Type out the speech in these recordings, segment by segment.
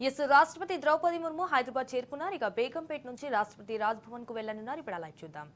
Yes రాష్ట్రపతి ద్రౌపది ముర్ము హైదరాబాద్ చేరుకున్నారు. ఇక బేగంపేట నుంచి రాష్ట్రపతి రాజ్భవన్కు వెళ్ళనున్నారు ఇప్పుడు అలా చూద్దాం.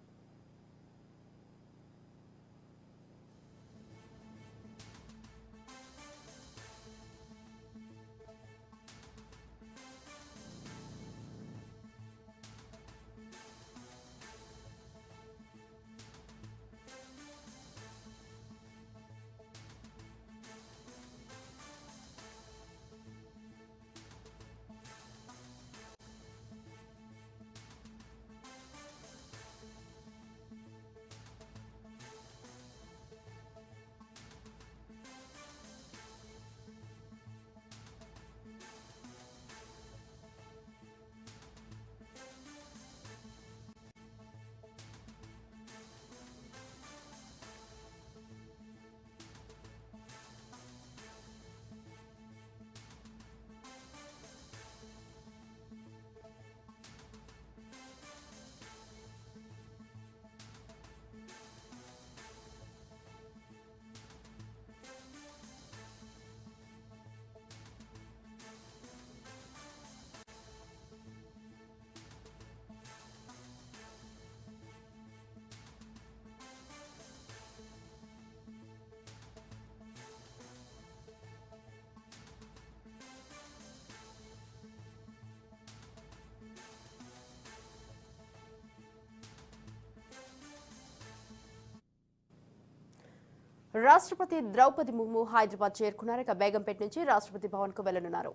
రాష్ట్రపతి ద్రౌపది ముర్ము హైదరాబాద్ చేరుకున్నారు. ఇక బేగంపేట నుంచి రాష్ట్రపతి భవన్కు వెళ్ళనున్నారు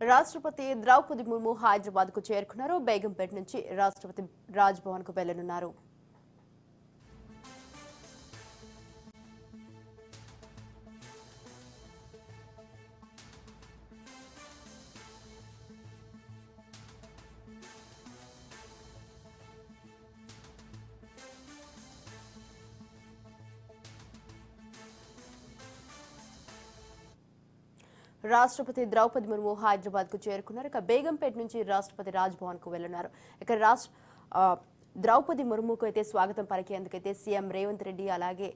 రాష్ట్రపతి ద్రౌపది ముర్ము హైదరాబాద్కు చేరుకున్నారు. బేగంపేట నుంచి రాష్ట్రపతి రాజ్ భవన్కు వెళ్ళనున్నారు. రాష్ట్రపతి ద్రౌపది ముర్ము హైదరాబాద్కు చేరుకున్నారు. ఇక బేగంపేట నుంచి రాష్ట్రపతి రాజ్ భవన్కు వెళ్తున్నారు ఇక రాష్ట్ర ద్రౌపది ముర్ముకు అయితే స్వాగతం పలికేందుకైతే సీఎం రేవంత్ రెడ్డి అలాగే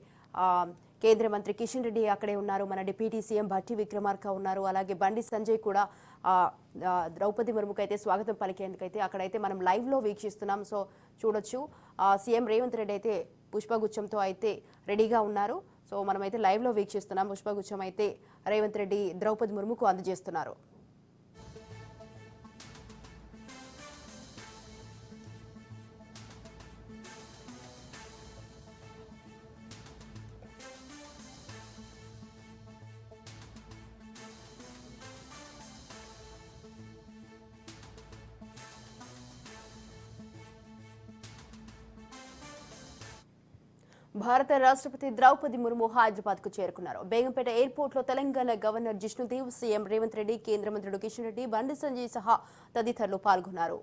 కేంద్ర మంత్రి కిషన్ రెడ్డి అక్కడే ఉన్నారు. మన డిప్యూటీ సీఎం భట్టి విక్రమార్క ఉన్నారు. అలాగే బండి సంజయ్ కూడా ద్రౌపది ముర్ముకు అయితే స్వాగతం పలికేందుకైతే అక్కడైతే మనం లైవ్లో వీక్షిస్తున్నాం. సో చూడొచ్చు. సీఎం రేవంత్ రెడ్డి అయితే పుష్పగుచ్చంతో అయితే రెడీగా ఉన్నారు. సో మనమైతే లైవ్లో వీక్షిస్తున్నాం. పుష్పగుచ్చం అయితే రేవంత్ రెడ్డి ద్రౌపది ముర్ముకు అందజేస్తున్నారు. భారత రాష్ట్రపతి ద్రౌపది ముర్ము హైదరాబాద్కు చేరుకున్నారు. బేగంపేట ఎయిర్పోర్ట్లో తెలంగాణ గవర్నర్ జిష్ణుదేవ్ సీఎం రేవంత్ రెడ్డి కేంద్ర మంత్రులు కిషన్ రెడ్డి బండి సంజయ్ సహా తదితరులు పాల్గొన్నారు.